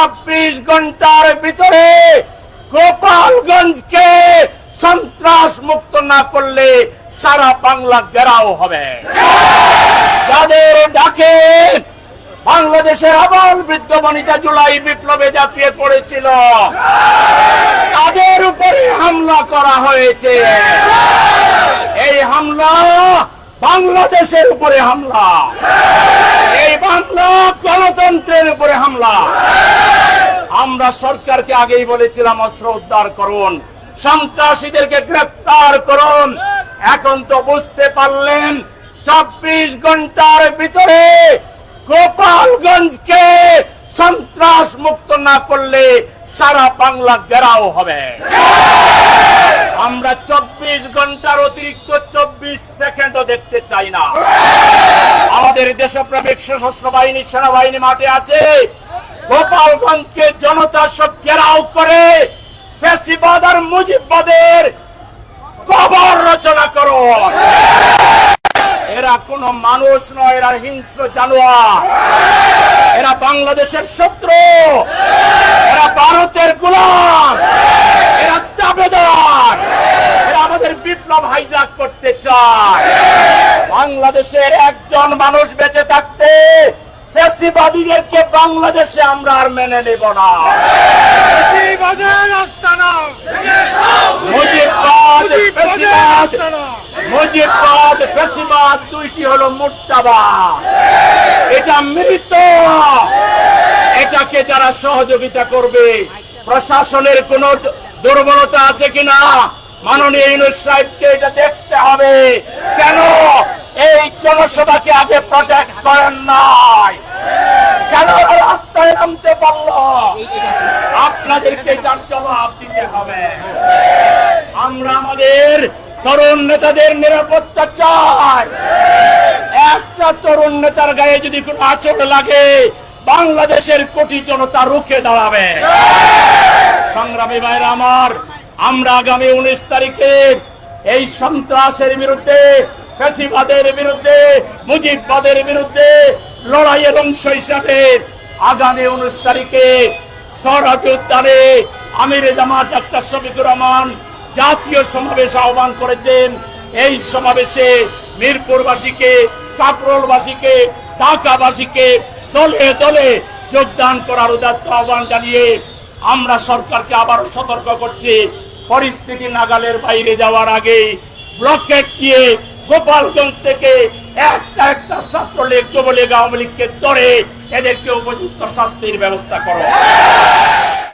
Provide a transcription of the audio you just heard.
চব্বিশ ঘণ্টার ভিতরে গোপালগঞ্জকে সন্ত্রাস মুক্ত না করলে সারা বাংলা ঘেরাও হবে। যাদের ডাকে বাংলাদেশের আবার বৃদ্ধ বনিতা জুলাই বিপ্লবে ঝাঁপিয়ে পড়েছিল, তাদের উপরে হামলা করা হয়েছে। এই হামলা বাংলাদেশের উপরে হামলা। এই বাংলা গণতন্ত্রের উপরে হামলা। আমরা সরকারকে আগেই বলেছিলাম, অস্ত্র উদ্ধার করুন। সন্ত্রাসীদেরকে গ্রেফতার করুন। এখন তো বুঝতে পারলেন, চব্বিশ ঘণ্টার ভিতরে গোপালগঞ্জকে সন্ত্রাস মুক্ত না করলে সারা বাংলা ঘেরাও হবে। আমরা চব্বিশ ঘণ্টার অতিরিক্ত চব্বিশ সেকেন্ডও দেখতে চাই না। আমাদের দেশপ্রেমিক সশস্ত্র বাহিনী, সেনাবাহিনী মাঠে আছে। গোপালগঞ্জকে জনতা সব ঘেরাও করে ফেসিবাদ আর মুজিববাদের কবর রচনা করো। এরা কোন মানুষ নয়, এরা হিংস্র জানোয়ার। এরা বাংলাদেশের শত্রু। এরা ভারতের গোলাম। এরা দাবেদার এরা আমাদের বিপ্লব হাইজাক করতে চায়। বাংলাদেশের একজন মানুষ বেঁচে থাকতে ফেসিবাদীদেরকে বাংলাদেশে আমরা আর মেনে নেব না। ফেসিবাদ। দুইটি হলো মুর্তাবাদ এটা মৃত এটাকে যারা সহযোগিতা করবে প্রশাসনের কোন দুর্বলতা আছে কিনা? মাননীয় ইউনুস সাহেবকে এটা দেখতে হবে। কেন? এই জনসভাকে আগে প্রটেক্ট করেন নাই আপনাদেরকে হবে। আমরা আমাদের তরুণ নেতাদের নিরাপত্তা চাই। একটা তরুণ নেতার গায়ে যদি কোনো আচর লাগে, বাংলাদেশের কোটি জনতা রুখে দাঁড়াবে। সংগ্রামী ভাইরা আমার, আমরা আগামী উনিশ তারিখে এই সন্ত্রাসের বিরুদ্ধে ফেসিবাদের বিরুদ্ধে, মুজিববাদের বিরুদ্ধে লড়াইয়ের অংশ হিসাবে আগামী উনিশ তারিখে উদ্যানে আমির জামাত ডাক্তার শফিকুর রহমান জাতীয় সমাবেশ আহ্বান করেছেন। এই সমাবেশে মিরপুরবাসীকে, কাপরোলবাসীকে, ঢাকাবাসীকে দলে দলে যোগদান করার উদাত্ত আহ্বান জানিয়ে আমরা সরকারকে আবার সতর্ক করছি। পরিস্থিতি নাগালের বাইরে যাওয়ার আগে ব্লকেট দিয়ে গোপালগঞ্জ থেকে একটা একটা ছাত্রলীগ, যুবলীগ, আওয়ামী লীগকে ধরে এদেরকে উপযুক্ত শাস্তির ব্যবস্থা করো।